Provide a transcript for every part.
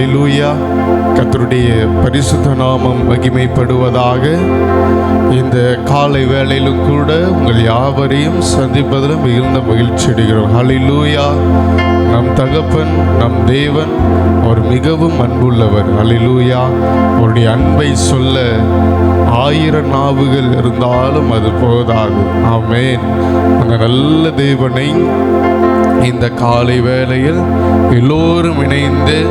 கர்த்தருடைய பரிசுத்த நாமம் மகிமைப்படுவதாக இந்த காலை வேளையிலும் கூட உங்கள் யாவரையும் சந்திப்பதில் மிகுந்த மகிழ்ச்சி அடைகிறோம். அலிலூயா நம் தகப்பன் நம் தேவன் அவர் மிகவும் அன்புள்ளவர். அலிலூயா அவருடைய அன்பை சொல்ல ஆயிரம் நாவுகள் இருந்தாலும் அது போதாது. ஆமேன் அந்த நல்ல தேவனை இந்த காலை வேளையில் எல்லோரும் இணைந்து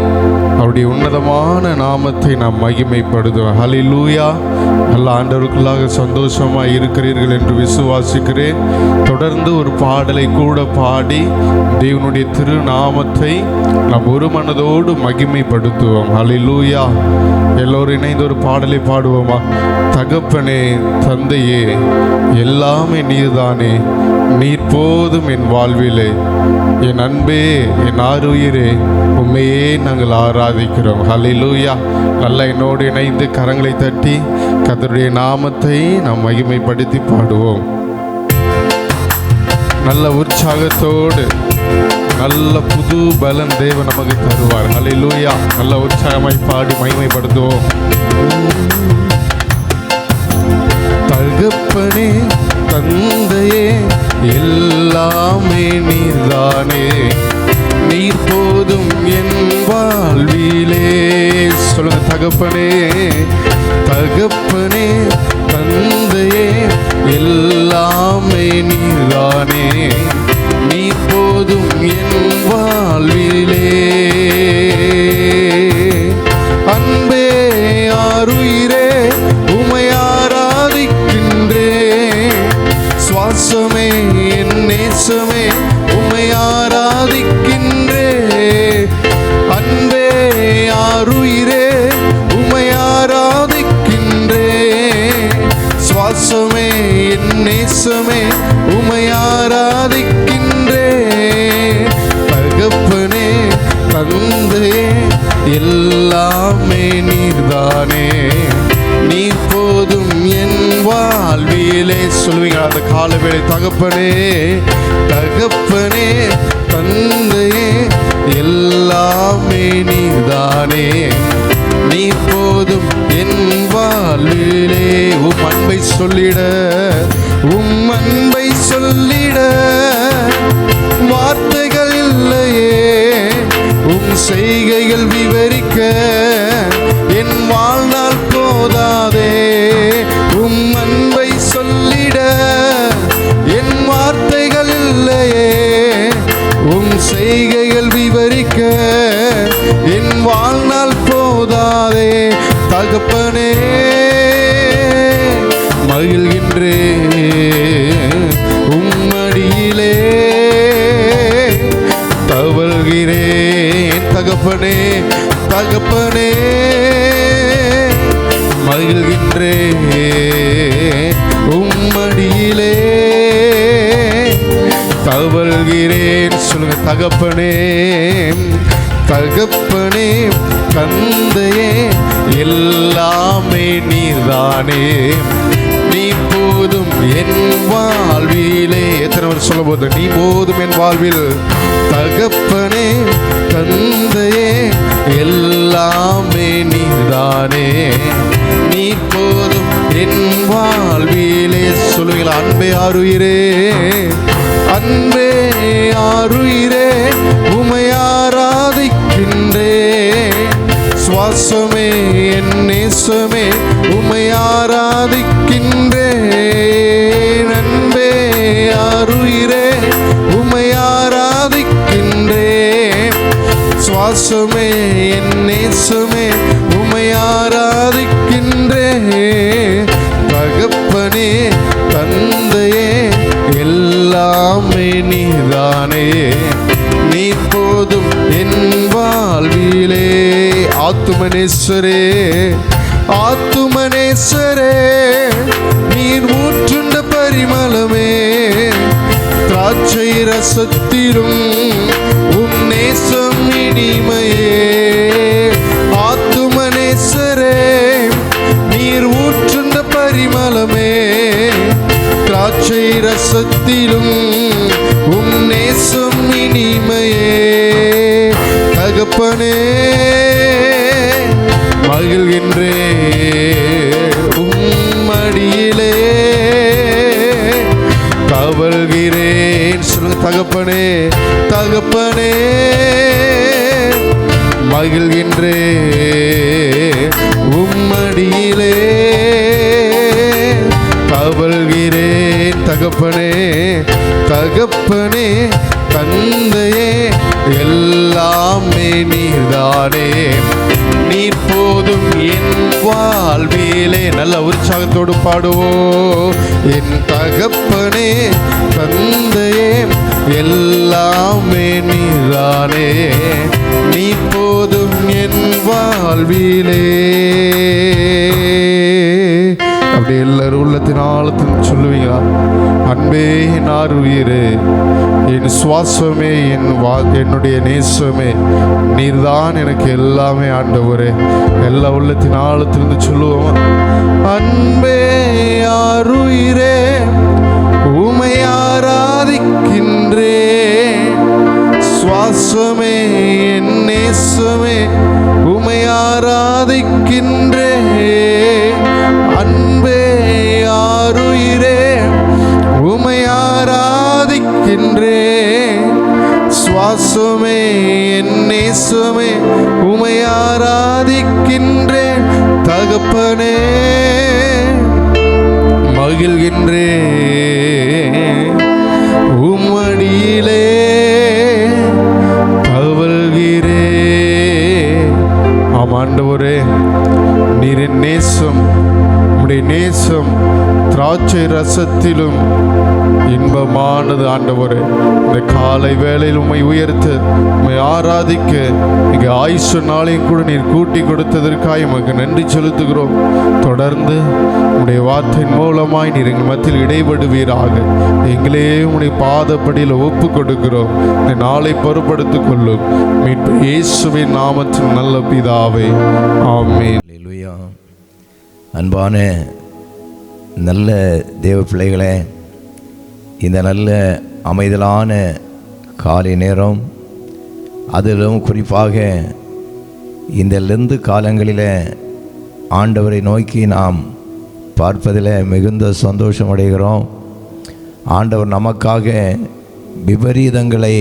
அவருடைய உன்னதமான நாமத்தை நாம் மகிமைப்படுத்துவோம். ஹalleluya நல்ல ஆண்டவருக்குள்ளாக சந்தோஷமாக இருக்கிறீர்கள் என்று விசுவாசிக்கிறேன். தொடர்ந்து ஒரு பாடலை கூட பாடி தேவனுடைய திருநாமத்தை நாம் ஒரு மனதோடு மகிமைப்படுத்துவோம். ஹalleluya எல்லோரும் இணைந்து ஒரு பாடலை பாடுவோமா? தகப்பனே தந்தையே எல்லாமே நீர்தானே? நீர் போதும் என் வாழ்விலே. என் அன்பே என் ஆறுயிரே உண்மையே நாங்கள் ஆராதிக்கிறோம். ஹலிலூயா நல்ல என்னோடு இணைந்து கரங்களை தட்டி கதருடைய நாமத்தை நாம் மகிமைப்படுத்தி பாடுவோம். நல்ல உற்சாகத்தோடு நல்ல புது பலன் தேவன் நமக்கு தருவார். ஹலிலூயா நல்ல உற்சாகமாய் பாடி மகிமைப்படுத்துவோம். தகப்பனே தந்தையே எல்லாமே நீர்தானே. நீர் போதும் என் வாழ்விலே. சொல்லுங்க தகப்பனே. தகப்பனே தந்தையே எல்லாமே நீர்தானே. நீ போதும் என் வாழ்விலே. அன்பே என் உமை ஆராதிக்கின்றே. தகப்பனே தந்தையே எல்லாமே நீர்தானே. நீ போதும் என் வாழ்வியலே சொல்லுவீங்க அந்த காலவேளை தகப்பனே? தகப்பனே தந்தையே எல்லாமே நீதானே நீ போதும் என் வாழ்விலே. உம் அன்பை சொல்லிட உம் அன்பை சொல்லிட. வார்த்தைகள் இல்லையே உம் செய்கைகள் விவரிக்க. என் வாழ்நாள் போதாதே உம் அன்பை சொல்லிட. தகப்பனே மகிழ்கின்றே உம்மடியிலே தவழ்கிறேன். தகப்பனே தகப்பனே மகிழ்கின்றே உம்மடியிலே தவழ்கிறேன். சொல்லுங்க தகப்பனே தகப்பனே தந்தையே எல்லாமே நீர்தானே? நீ போதும் என் வாழ்விலே. எத்தனை பேர் சொல்ல போது நீ போதும் என் வாழ்வில். தகப்பனே தந்தையே எல்லாமே நீதானே நீ போதும் என் வாழ்விலே. சொல்லுவீங்களா அன்பே ஆறுயிரே அன்பே ஆறுயிரே உமையாராதிக்கின்றே விசுவாசமே என் நேசமே உமை ஆராதிக்கின்றே நண்பே அருயிரே உமை ஆராதிக்கின்றே சுவாசமே என் நேசமே உமை ஆராதிக்கின்றே தகப்பனே தந்தையே எல்லாமே நீதானே. ஆத்துமனேஸ்வரே ஆத்துமனேஸ்வரே நீர் ஊற்றுண்ட பரிமளமே திராட்சை ரசத்திலும் உம் நேசம் இனிமையே. ஆத்துமனேஸ்வரே நீர் ஊற்றுண்ட பரிமளமே திராட்சை ரசத்திலும் உம் நேசம் இனிமையே. தகப்பனே மகிழ்கின்றே உம்மடியிலே கவல்கிறேன் சொல்லுங்க தகப்பனே தகப்பனே. மகிழ்கின்ற பாடுவோ. பாடுவோம் என் தகப்பனே தந்தையே எல்லாமே நீரானே நீ போதும் என் வாழ்விலே. அப்படி எல்லாரும் உள்ளத்தின் ஆழத்தின் சொல்லுவீங்களா? அன்பே என் ஆறுயிரே என் சுவாசமே என் வா என்னுடைய நேசமே. நீர்தான் எனக்கு எல்லாமே ஆண்டவரே. எல்லா உள்ளத்தின் ஆழத்திலிருந்து சொல்லுவோம்? அன்பே யாருயிரே உமை ஆராதிக்கின்றே சுவாசமே என் நேசமே உமை ஆராதிக்கின்றே என்றே சுவாசமே என்னே சுமே உமை ஆராதிக்கின்றேன் தகப்பனே. மகிழ்கின்றே. உம்மடியிலே தவழ்கிறே. ஆமாண்டவரே நீரின் நேசம் உடைய நேசம் திராட்சை ரசத்திலும் இன்பமானது ஆண்டவரே. இந்த காலை வேளையில் உண்மை உயர்த்து உண்மை ஆராதிக்க இங்கே ஆயுஷ நாளையும் கூட நீர் கூட்டி கொடுத்ததற்காக உமக்கு நன்றி செலுத்துகிறோம். தொடர்ந்து உடைய வார்த்தையின் மூலமாய் நீர் எங்கள் மத்தியில் இடைபடுவீராக. எங்களே உடைய பாதப்படியில் ஒப்பு கொடுக்கிறோம். இந்த நாளை பொறுப்படுத்திக் கொள்ளும். மீட்பு இயேசுவின் நாமத்தின் நல்ல பிதாவை. ஆமே அன்பான நல்ல தேவ பிள்ளைகளே இந்த நல்ல அமைதலான காலை நேரம் அதிலும் குறிப்பாக இந்த லெந்து காலங்களில் ஆண்டவரை நோக்கி நாம் பார்ப்பதில் மிகுந்த சந்தோஷம் அடைகிறோம். ஆண்டவர் நமக்காக விபரீதங்களை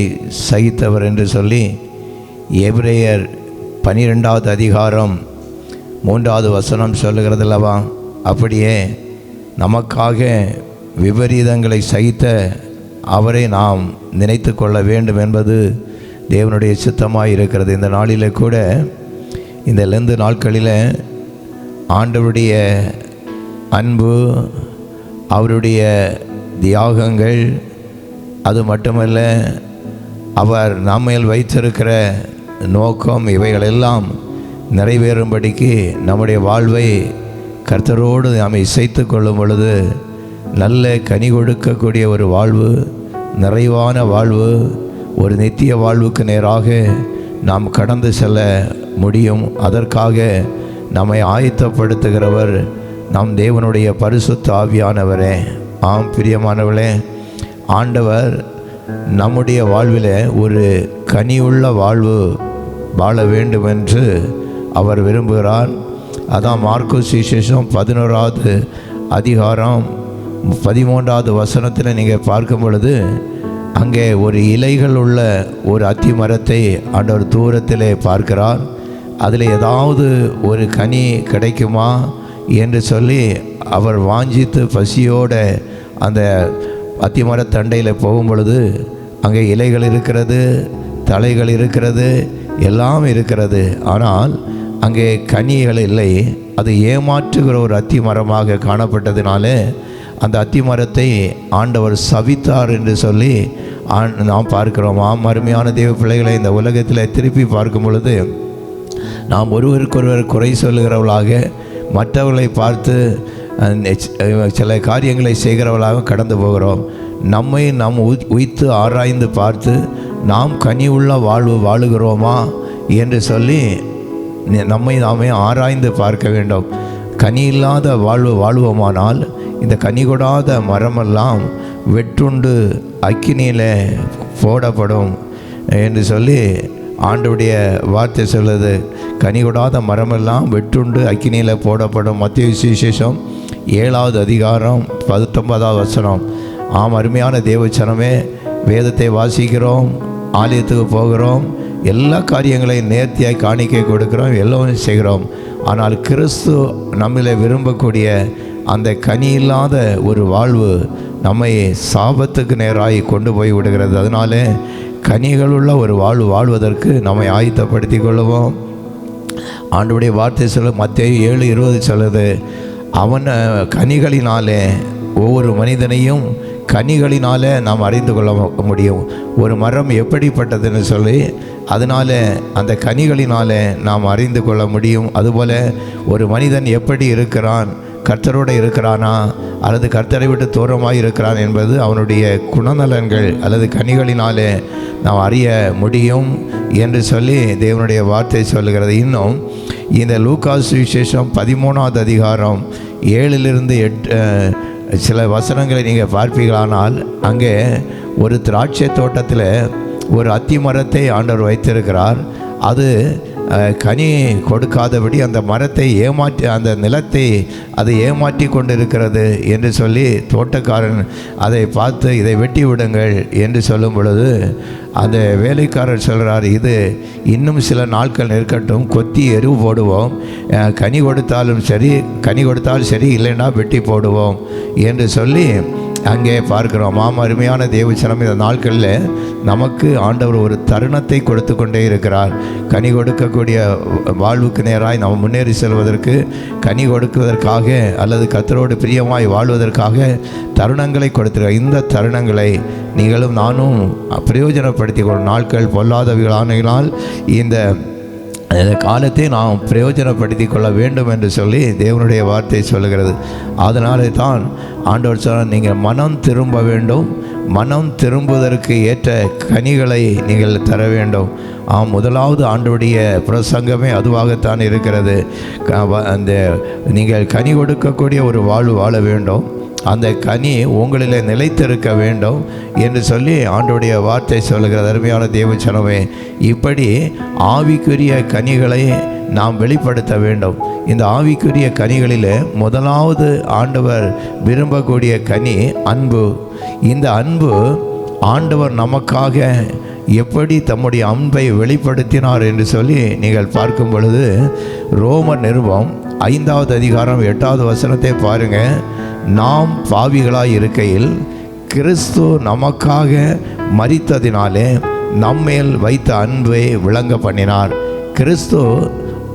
சகித்தவர் என்று சொல்லி எபிரேயர் பனிரெண்டாவது அதிகாரம் மூன்றாவது வசனம் சொல்லுகிறதல்லவா? அப்படியே நமக்காக விபரீதங்களை சகித்த அவரை நாம் நினைத்து கொள்ள வேண்டும் என்பது தேவனுடைய சித்தமாக இருக்கிறது. இந்த நாளில் கூட இந்த லெந்து நாட்களில் ஆண்டவருடைய அன்பு அவருடைய தியாகங்கள் அது மட்டுமல்ல அவர் நம்மையில் வைத்திருக்கிற நோக்கம் இவைகளெல்லாம் நிறைவேறும்படிக்கு நம்முடைய வாழ்வை கர்த்தரோடு நாம் இசைத்து கொள்ளும் பொழுது நல்ல கனி கொடுக்கக்கூடிய ஒரு வாழ்வு நிறைவான வாழ்வு ஒரு நித்திய வாழ்வுக்கு நேராக நாம் கடந்து செல்ல முடியும். அதற்காக நம்மை ஆயத்தப்படுத்துகிறவர் நம் தேவனுடைய பரிசுத்த ஆவியானவரே. ஆம் பிரியமானவளே ஆண்டவர் நம்முடைய வாழ்வில் ஒரு கனியுள்ள வாழ்வு வாழ வேண்டும் என்று அவர் விரும்புகிறார். அதான் மார்க்கு சிசேஷம் பதினோராவது அதிகாரம் பதிமூன்றாவது வசனத்தில் நீங்கள் பார்க்கும் பொழுது அங்கே ஒரு இலைகள் உள்ள ஒரு அத்தி மரத்தை ஆண்டவர் தூரத்திலே பார்க்கிறார். அதில் ஏதாவது ஒரு கனி கிடைக்குமா என்று சொல்லி அவர் வாஞ்சித்து பசியோட அந்த அத்திமரத்தண்டையில் போகும் பொழுது அங்கே இலைகள் இருக்கிறது தலைகள் இருக்கிறது எல்லாம் இருக்கிறது. ஆனால் அங்கே கனிகள் இல்லை. அது ஏமாற்றுகிற ஒரு அத்தி மரமாக காணப்பட்டதினாலே அந்த அத்தி மரத்தை ஆண்டவர் சவித்தார் என்று சொல்லி நாம் பார்க்கிறோம். ஆம் அருமையான தெய்வ பிள்ளைகளை இந்த உலகத்தில் திருப்பி பார்க்கும் பொழுது நாம் ஒருவருக்கொருவர் குறை சொல்லுகிறவர்களாக மற்றவர்களை பார்த்து சில காரியங்களை செய்கிறவர்களாக கடந்து போகிறோம். நம்மை நாம் உய்த்து ஆராய்ந்து பார்த்து நாம் கனி உள்ள வாழ்வு வாழுகிறோமா என்று சொல்லி நம்மை நாமே ஆராய்ந்து பார்க்க வேண்டும். கனி இல்லாத வாழ்வு வாழ்வோமானால் இந்த கனி கொடாத மரமெல்லாம் வெட்டுண்டு அக்கினியில் போடப்படும் என்று சொல்லி ஆண்டுடைய வார்த்தை சொல்லுது. கனி கொடாத மரமெல்லாம் வெட்டுண்டு அக்கினியில் போடப்படும். மத்திய விசேஷம் ஏழாவது அதிகாரம் பத்தொன்பதாவது வசனம். ஆம் அருமையான தேவச்சனமே வேதத்தை வாசிக்கிறோம் ஆலயத்துக்கு போகிறோம். எல்லா காரியங்களையும் நேர்த்தியாக காணிக்கை கொடுக்கிறோம் எல்லோரும் செய்கிறோம். ஆனால் கிறிஸ்து நம்மளை விரும்பக்கூடிய அந்த கனி இல்லாத ஒரு வாழ்வு நம்மை சாபத்துக்கு நேராகி கொண்டு போய் விடுகிறது. அதனால கனிகளுள்ள ஒரு வாழ்வு வாழ்வதற்கு நம்மை ஆயத்தப்படுத்தி கொள்ளுவோம். ஆண்டுடைய வார்த்தை சொல்ல மத்திய ஏழு இருபது சொல்லுது அவன் கனிகளினாலே ஒவ்வொரு மனிதனையும் கனிகளினாலே நாம் அறிந்து கொள்ள முடியும். ஒரு மரம் எப்படிப்பட்டதுன்னு சொல்லி அதனால் அந்த கனிகளினாலே நாம் அறிந்து கொள்ள முடியும். அதுபோல் ஒரு மனிதன் எப்படி இருக்கிறான் கர்த்தரோடு இருக்கிறானா? அல்லது கர்த்தரை விட்டு தூரமாக இருக்கிறான் என்பது அவனுடைய குணநலன்கள் அல்லது கனிகளினாலே நாம் அறிய முடியும் என்று சொல்லி தேவனுடைய வார்த்தை சொல்லுகிறது. இன்னும் இந்த லூகாஸ் விசேஷம் பதிமூணாவது அதிகாரம் ஏழிலிருந்து எட்டு சில வசனங்களை நீங்கள் பார்ப்பீர்களானால் அங்கே ஒரு திராட்சை தோட்டத்தில் ஒரு அத்தி மரத்தை ஆண்டவர் வைத்திருக்கிறார். அது கனி கொடுக்காதபடி அந்த மரத்தை ஏமாற்றி அந்த நிலத்தை அதை ஏமாற்றி கொண்டிருக்கிறது என்று சொல்லி தோட்டக்காரன் அதை பார்த்து இதை வெட்டி விடுங்கள் என்று சொல்லும் பொழுது அந்த வேலைக்காரர் சொல்கிறார் இது இன்னும் சில நாட்கள் இருக்கட்டும் கொத்தி எருவு போடுவோம். கனி கொடுத்தாலும் சரி கனி கொடுத்தாலும் சரி இல்லைன்னா வெட்டி போடுவோம் என்று சொல்லி அங்கே பார்க்கிறோம். மாம அருமையான தேவச்சனம் இந்த நாட்களில் நமக்கு ஆண்டவர் ஒரு தருணத்தை கொடுத்து கொண்டே இருக்கிறார். கனி கொடுக்கக்கூடிய வாழ்வுக்கு நேராய் நாம் முன்னேறி செல்வதற்கு கனி கொடுக்குவதற்காக அல்லது கத்தரோடு பிரியமாய் வாழ்வதற்காக தருணங்களை கொடுத்துருக்க இந்த தருணங்களை நீங்களும் நானும் பிரயோஜனப்படுத்தி கொள்ளும். நாட்கள் பொல்லாதவர்களானால் இந்த இந்த காலத்தை நாம் பிரயோஜனப்படுத்தி கொள்ள வேண்டும் என்று சொல்லி தேவனுடைய வார்த்தை சொல்லுகிறது. அதனாலே தான் ஆண்டவர் சொன்னால் நீங்கள் மனம் திரும்ப வேண்டும். மனம் திரும்புவதற்கு ஏற்ற கனிகளை நீங்கள் தர வேண்டும். ஆம் முதலாவது ஆண்டுடைய பிரசங்கமே அதுவாகத்தான் இருக்கிறது. க- வ- அந்த நீங்கள் கனி கொடுக்கக்கூடிய ஒரு வாழ்வு வாழ வேண்டும். அந்த கனி உங்களில் நிலைத்திருக்க வேண்டும் என்று சொல்லி ஆண்டோடைய வார்த்தை சொல்கிற அருமையான தேவச்சனமே இப்படி ஆவிக்குரிய கனிகளை நாம் வெளிப்படுத்த வேண்டும். இந்த ஆவிக்குரிய கனிகளில் முதலாவது ஆண்டவர் விரும்பக்கூடிய கனி அன்பு. இந்த அன்பு ஆண்டவர் நமக்காக எப்படி தம்முடைய அன்பை வெளிப்படுத்தினார் என்று சொல்லி நீங்கள் பார்க்கும் பொழுது ரோம நிருபம் ஐந்தாவது அதிகாரம் எட்டாவது வசனத்தை பாருங்கள் நாம் பாவிகளாய் இருக்கையில் கிறிஸ்து நமக்காக மறித்ததினாலே நம்மேல் வைத்த அன்பை விளங்க பண்ணினார். கிறிஸ்து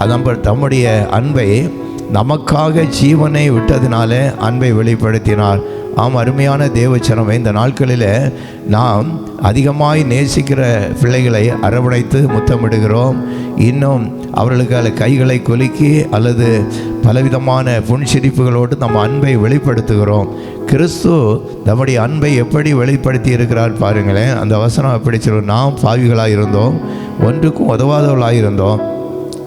நம்ம தம்முடைய அன்பை நமக்காக ஜீவனை விட்டதினாலே அன்பை வெளிப்படுத்தினார். ஆம் அருமையான தேவச்சனம் இந்த நாட்களில் நாம் அதிகமாய் நேசிக்கிற பிள்ளைகளை அரவணைத்து முத்தமிடுகிறோம். இன்னும் அவர்களுக்கு கைகளை குலுக்கி அல்லது பலவிதமான புன்சிரிப்புகளோடு நம்ம அன்பை வெளிப்படுத்துகிறோம். கிறிஸ்து நம்முடைய அன்பை எப்படி வெளிப்படுத்தி இருக்கிறார் பாருங்களேன். அந்த வசனம் எப்படி சொல்லும் நாம் பாவிகளாக இருந்தோம் ஒன்றுக்கும் உதவாதவர்களாக இருந்தோம்.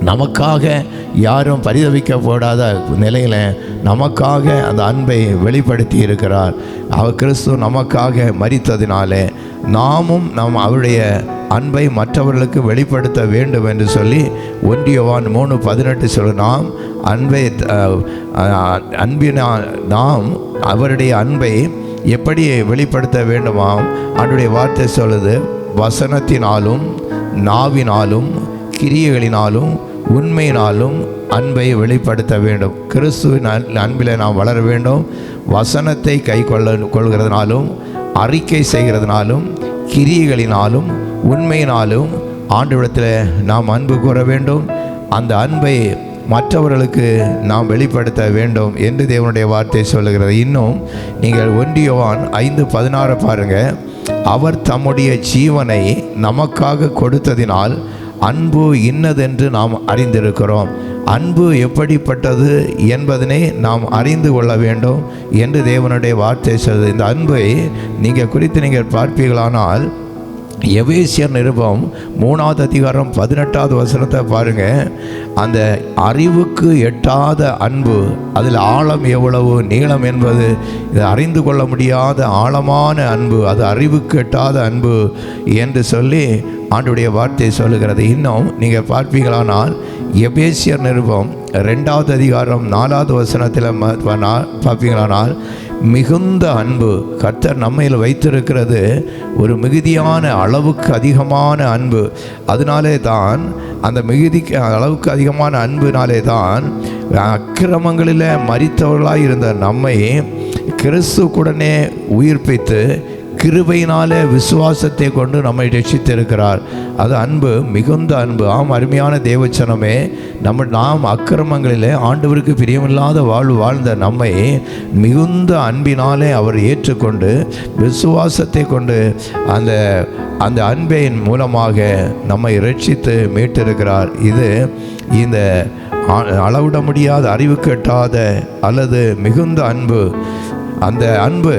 நமக்காக யாரும் பரிதவிக்கப்படாத நிலையில் நமக்காக அந்த அன்பை வெளிப்படுத்தி இருக்கிறார் அவர் கிறிஸ்து நமக்காக மறித்ததினாலே நாமும் நாம் அவருடைய அன்பை மற்றவர்களுக்கு வெளிப்படுத்த வேண்டும் என்று சொல்லி ஒன்றியவான் மூணு பதினெட்டு சொல்லு நாம் அன்பை அன்பினால் நாம் அவருடைய அன்பை எப்படி வெளிப்படுத்த வேண்டுமாம்? அவருடைய வார்த்தை சொல்லுது வசனத்தினாலும் நாவினாலும் கிரியைகளினாலும் உண்மையினாலும் அன்பை வெளிப்படுத்த வேண்டும். கிறிஸ்துவின் அன்- அன்பில் நாம் வளர வேண்டும். வசனத்தை கை கொள்ள கொள்கிறதுனாலும் அறிக்கை செய்கிறதுனாலும் கிரியைகளினாலும் உண்மையினாலும் ஆண்டவிடத்தில் நாம் அன்பு கூற வேண்டும். அந்த அன்பை மற்றவர்களுக்கு நாம் வெளிப்படுத்த வேண்டும் என்று தேவனுடைய வார்த்தை சொல்லுகிறது. இன்னும் நீங்கள் ஒன்றியவான் ஐந்து பதினாறு பாருங்கள் அவர் தம்முடைய ஜீவனை நமக்காக கொடுத்ததினால் அன்பு இன்னதென்று நாம் அறிந்திருக்கிறோம். அன்பு எப்படிப்பட்டது என்பதனை நாம் அறிந்து கொள்ள வேண்டும் என்று தேவனுடைய வார்த்தை சொல்வது இந்த அன்பை நீங்கள் குறித்து நீங்கள் பார்ப்பீர்களானால் எவேசியர் நிருபம் மூணாவது அதிகாரம் பதினெட்டாவது வசனத்தை பாருங்கள் அந்த அறிவுக்கு எட்டாத அன்பு அதில் ஆழம் எவ்வளவு நீளம் என்பது இதை அறிந்து கொள்ள முடியாத ஆழமான அன்பு அது அறிவுக்கு எட்டாத அன்பு என்று சொல்லி ஆண்டுடைய வார்த்தை சொல்லுகிறது. இன்னும் நீங்கள் பார்ப்பீங்களானால் எபேசியர் நிருபம் ரெண்டாவது அதிகாரம் நாலாவது வசனத்தில் ம- பார்ப்பீங்களானால் மிகுந்த அன்பு. கர்த்தர் நம்மையில் வைத்திருக்கிறது ஒரு மிகுதியான அளவுக்கு அதிகமான அன்பு. அதனாலே தான் அந்த மிகுதிக்கு அளவுக்கு அதிகமான அன்புனாலே தான் அக்கிரமங்களில் மறித்தவர்களாக இருந்த நம்மை கிறிஸ்துக்குடனே உயிர்ப்பித்து கிருபையினாலே விசுவாசத்தை கொண்டு நம்மை ரட்சித்திருக்கிறார். அது அன்பு மிகுந்த அன்பு. ஆம் அருமையான தேவச்சனமே நம்ம நாம் அக்கிரமங்களிலே ஆண்டவருக்கு பிரியமில்லாத வாழ்வு வாழ்ந்த நம்மை மிகுந்த அன்பினாலே அவர் ஏற்றுக்கொண்டு விசுவாசத்தை கொண்டு அந்த அந்த அன்பின் மூலமாக நம்மை ரட்சித்து மீட்டிருக்கிறார். இது இந்த அளவிட முடியாத அறிவு கட்டாத அல்லது மிகுந்த அன்பு. அந்த அன்பு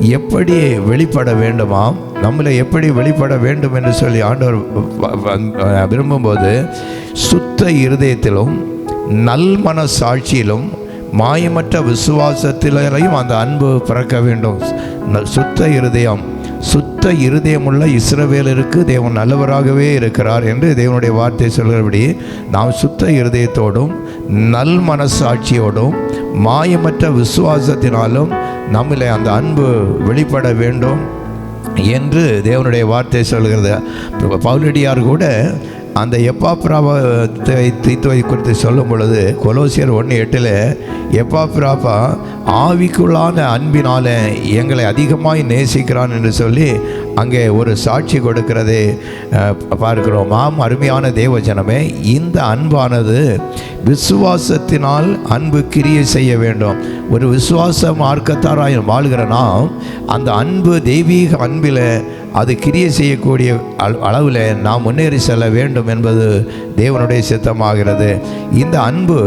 எப்படி வெளிப்பட வேண்டுமாம்? நம்மளை எப்படி வெளிப்பட வேண்டும் என்று சொல்லி ஆண்டவர் விரும்பும்போது சுத்த இருதயத்திலும் நல் மனசாட்சியிலும் மாயமற்ற விசுவாசத்திலையும் அந்த அன்பு பிறக்க வேண்டும். சுத்த இருதயம் சுத்த இருதயமுள்ள இஸ்ரவேலருக்கு தேவன் நல்லவராகவே இருக்கிறார் என்று தேவனுடைய வார்த்தை சொல்கிறபடி நாம் சுத்த இருதயத்தோடும் நல் மனசாட்சியோடும் மாயமற்ற விசுவாசத்தினாலும் நம்மளை அந்த அன்பு வெளிப்பட வேண்டும் என்று தேவனுடைய வார்த்தை சொல்கிறது. பவுலடியார் கூட அந்த எப்பாப்ராவை தீத்துவை குறித்து சொல்லும் பொழுது கொலோசியர் ஒன்று எட்டில் எப்பா பிராப்பா? ஆவிக்குள்ளான அன்பினால் எங்களை அதிகமாய் நேசிக்கிறான் என்று சொல்லி அங்கே ஒரு சாட்சி கொடுக்கிறது பார்க்கிறோம். ஆம் அருமையான தேவஜனமே இந்த அன்பானது விசுவாசத்தினால் அன்பு கிரியை செய்ய வேண்டும். ஒரு விசுவாச மார்க்கத்தாராய் வாழ்கிற நாம் அந்த அன்பு தெய்வீக அன்பில் அது கிரியை செய்யக்கூடிய அளவில் நாம் முன்னேறி செல்ல வேண்டும் என்பது தேவனுடைய சித்தமாகிறது. இந்த அன்பு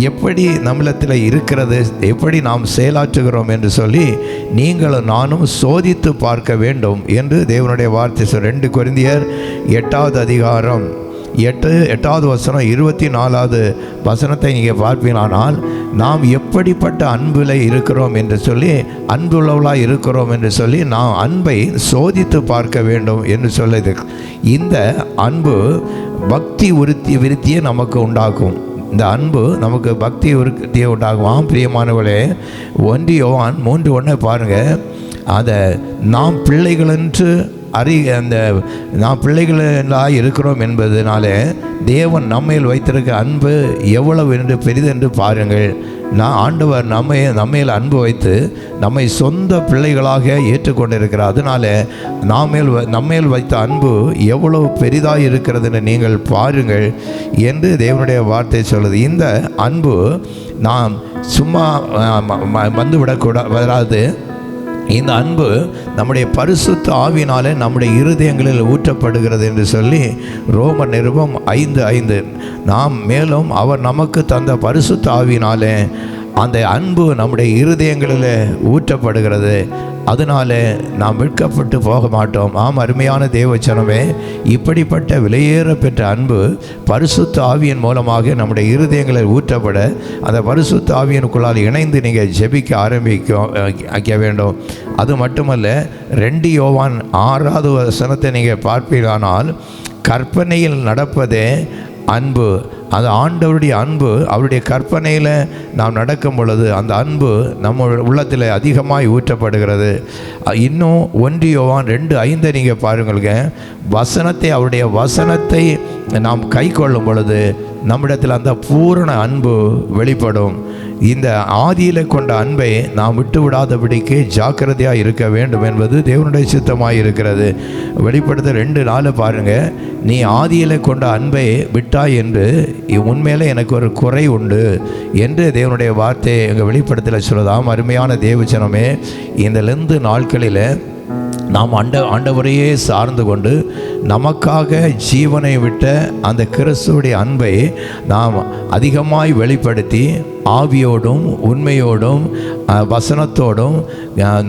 எப்படி நம்மளத்தில் இருக்கிறது? எப்படி நாம் செயலாற்றுகிறோம் என்று சொல்லி நீங்களும் நானும் சோதித்து பார்க்க வேண்டும் என்று தேவனுடைய வார்த்தை சொல். ரெண்டு கொரிந்தியர் எட்டாவது அதிகாரம். எட்டு எட்டாவது வசனம் இருபத்தி நாலாவது வசனத்தை நீங்கள் பார்ப்பீங்களானால் நாம் எப்படிப்பட்ட அன்பில் இருக்கிறோம் என்று சொல்லி அன்புள்ளவளாக இருக்கிறோம் என்று சொல்லி நாம் அன்பை சோதித்து பார்க்க வேண்டும் என்று சொல்லுது. இந்த அன்பு பக்தி உறுத்தி விருத்தியை நமக்கு உண்டாக்கும். இந்த அன்பு நமக்கு பக்தி விருத்தியை உண்டாகுவான் பிரியமானவளே ஒன்றி யோவான் மூன்று ஒன்றை பாருங்கள் அதை நாம் பிள்ளைகள் என்று அறி அந்த நான் பிள்ளைகளாக இருக்கிறோம் என்பதனாலே தேவன் நம்மையில் வைத்திருக்க அன்பு எவ்வளவு என்று பெரிதென்று பாருங்கள். நான் ஆண்டவர் நம்மை நம்மையில் அன்பு வைத்து நம்மை சொந்த பிள்ளைகளாக ஏற்றுக்கொண்டிருக்கிறார். அதனால நாமேல் வ- நம்மேல் வைத்த அன்பு எவ்வளவு பெரிதாக இருக்கிறதுன்னு நீங்கள் பாருங்கள் என்று தேவனுடைய வார்த்தை சொல்லுது. இந்த அன்பு நாம் சும்மா அஹ், ம- ம- வராது. இந்த அன்பு நம்முடைய பரிசுத்த ஆவினாலே நம்முடைய இருதயங்களில் ஊற்றப்படுகிறது என்று சொல்லி ரோம நிருபம் ஐந்து ஐந்து. நாம் மேலும் அவர் நமக்கு தந்த பரிசுத்த ஆவினாலே அந்த அன்பு நம்முடைய இருதயங்களில் ஊற்றப்படுகிறது. அதனால் நாம் வெட்கப்பட்டு போக மாட்டோம். ஆம் அருமையான தேவச்சனமே இப்படிப்பட்ட விலையேற பெற்ற அன்பு பரிசுத்த ஆவியின் மூலமாக நம்முடைய இருதயங்களை ஊற்றப்பட அந்த பரிசுத்த ஆவியனுக்குள்ளால் இணைந்து நீங்கள் ஜெபிக்க ஆரம்பிக்க வைக்க வேண்டும். அது மட்டுமல்ல ரெண்டு யோவான் ஆறாவது வசனத்தை நீங்கள் பார்ப்பீர்களானால் கற்பனையில் நடப்பதே அன்பு அந்த ஆண்டவருடைய அன்பு அவருடைய கற்பனையில் நாம் நடக்கும் பொழுது அந்த அன்பு நம்ம உள்ளத்தில் அதிகமாக ஊற்றப்படுகிறது. இன்னும் ஒன்று யோவான் ரெண்டு ஐந்தை நீங்கள் பாருங்களுங்க வசனத்தை அவருடைய வசனத்தை நாம் கை கொள்ளும் பொழுது நம்மிடத்தில் அந்த பூரண அன்பு வெளிப்படும். இந்த ஆதியில் கொண்ட அன்பை நாம் விட்டு விடாதபடிக்கு ஜாக்கிரதையாக இருக்க வேண்டும் என்பது தேவனுடைய சித்தமாக இருக்கிறது. வெளிப்படுத்த ரெண்டு நாள் பாருங்கள் நீ ஆதியில் கொண்ட அன்பை விட்டாய் என்று உண்மையிலே எனக்கு ஒரு குறை உண்டு என்று தேவனுடைய வார்த்தை எங்கள் வெளிப்படத்தில் சொல்லுதாம் அருமையான தேவச்சனமே இந்த லெந்து நாட்களில் நாம் ஆண்ட ஆண்டவரையே சார்ந்து கொண்டு நமக்காக ஜீவனை விட்ட அந்த கிறிஸ்துவுடைய அன்பை நாம் அதிகமாய் வெளிப்படுத்தி ஆவியோடும் உண்மையோடும் வசனத்தோடும்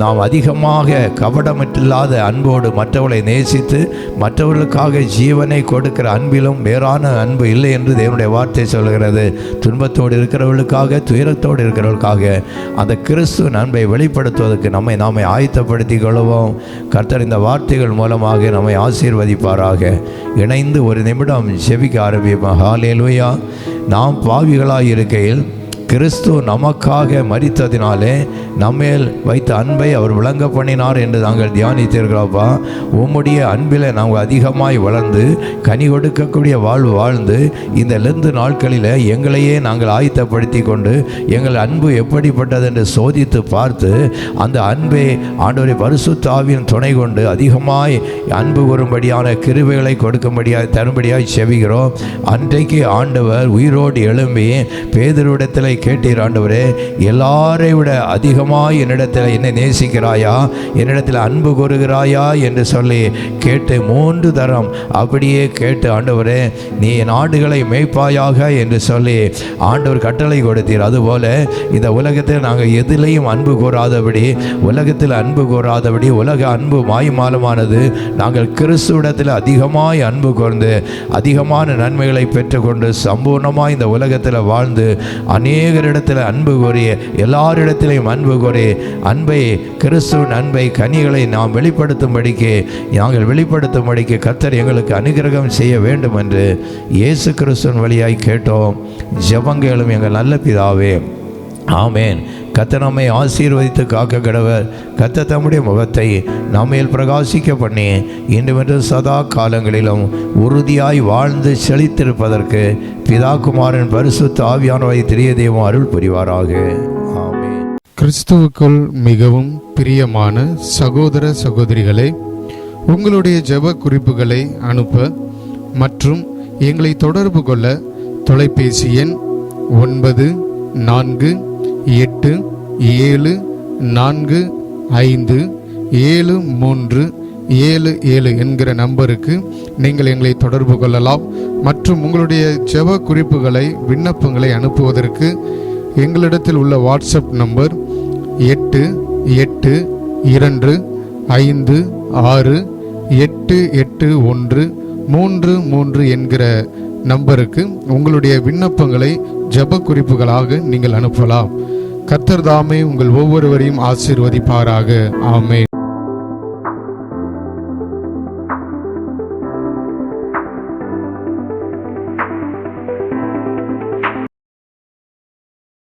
நாம் அதிகமாக கபடமில்லாத அன்போடு மற்றவர்களை நேசித்து மற்றவர்களுக்காக ஜீவனை கொடுக்கிற அன்பிலும் வேறான அன்பு இல்லை என்று தேவனுடைய வார்த்தை சொல்கிறது துன்பத்தோடு இருக்கிறவர்களுக்காக துயரத்தோடு இருக்கிறவர்களுக்காக அந்த கிறிஸ்துவின் அன்பை வெளிப்படுத்துவதற்கு நம்மை நாமே ஆயத்தப்படுத்திக் கொள்வோம். கர்த்தர் இந்த வார்த்தைகள் மூலமாக நம்மை ஆசீர்வதிப்பாராக. இணைந்து ஒரு நிமிடம் செபிக்க ஆரம்பிப்போம். ஹாலேலுயா நாம் பாவிகளாக இருக்கையில் கிறிஸ்து நமக்காக மறித்ததினாலே நம்மேல் வைத்த அன்பை அவர் விளங்க பண்ணினார் என்று நாங்கள் தியானித்தீர்களாப்பா. உம்முடைய அன்பில் நாங்கள் அதிகமாய் வளர்ந்து கனி கொடுக்கக்கூடிய வாழ்வு வாழ்ந்து இந்த லெந்து நாட்களில் எங்களையே நாங்கள் ஆயத்தப்படுத்தி கொண்டு எங்கள் அன்பு எப்படிப்பட்டது என்று சோதித்து பார்த்து அந்த அன்பை ஆண்டோரை பரிசுத்தாவின் துணை கொண்டு அதிகமாய் அன்பு வரும்படியான கிருவைகளை கொடுக்கும்படியாக தரும்படியாக செவிகிறோம் அன்றைக்கு ஆண்டவர் உயிரோடு எழும்பி பேதருடத்தில் கேட்டீர் ஆண்டவரே எல்லாரை விட அதிகமாக என்னிடத்தில் என்னை நேசிக்கிறாயா? என்னிடத்தில் அன்பு கூறுகிறாயா என்று சொல்லி கேட்டு மூன்று தரம் அப்படியே கேட்டு ஆண்டவரே நீ என் ஆடுகளை மேய்ப்பாயாக என்று சொல்லி ஆண்டவர் கட்டளை கொடுத்தீர். அதுபோல இந்த உலகத்தில் நாங்கள் எதிலையும் அன்பு கூறாதபடி உலகத்தில் அன்பு கூறாதபடி உலக அன்பு மாய்மாலமானது நாங்கள் கிறிஸ்துவிடத்தில் அதிகமாய் அன்பு கூர்ந்து அதிகமான நன்மைகளை பெற்றுக்கொண்டு சம்பூர்ணமாக இந்த உலகத்தில் வாழ்ந்து அநேகரிடத்தில் அன்பு கூறி எல்லாரிடத்திலையும் அன்பு கோரி. அன்பை கிறிஸ்துவின் அன்பை கனிகளை நாம் வெளிப்படுத்தும்படிக்கு நாங்கள் வெளிப்படுத்தும்படிக்கு கத்தர் எங்களுக்கு அனுகிரகம் செய்ய வேண்டும் என்று இயேசு கிறிஸ்துவின் வழியாய் கேட்டோம். ஜபங்களும் எங்கள் நல்ல பிதாவே. ஆமேன். கத்த நம்மை ஆசீர்வதித்து காக்க கடவர். கத்த தம்முடைய முகத்தை நம்மையில் பிரகாசிக்க பண்ணி இன்றுமென்று சதா காலங்களிலும் உறுதியாய் வாழ்ந்து செழித்திருப்பதற்கு பிதாகுமாரின் பரிசுத்த ஆவியானவை திரிய தெய்வம் அருள் புரிவாராக. ஆமே கிறிஸ்துவுக்குள் மிகவும் பிரியமான சகோதர சகோதரிகளை உங்களுடைய ஜெப குறிப்புகளை அனுப்ப மற்றும் எங்களை தொடர்பு கொள்ள தொலைபேசி எண் ஒன்பது நான்கு எட்டு ஏழு நான்கு ஐந்து ஏழு மூன்று ஏழு ஏழு என்கிற நம்பருக்கு நீங்கள் எங்களை தொடர்பு கொள்ளலாம். மற்றும் உங்களுடைய ஜெப குறிப்புகளை விண்ணப்பங்களை அனுப்புவதற்கு எங்களிடத்தில் உள்ள வாட்ஸ்அப் நம்பர் எட்டு எட்டு இரண்டு ஐந்து ஆறு எட்டு எட்டு ஒன்று மூன்று மூன்று என்கிற நம்பருக்கு உங்களுடைய விண்ணப்பங்களை ஜெப குறிப்புகளாக நீங்கள் அனுப்பலாம். கர்த்தர் தாமே உங்கள் ஒவ்வொருவரையும் ஆசீர்வதிப்பாராக. ஆமே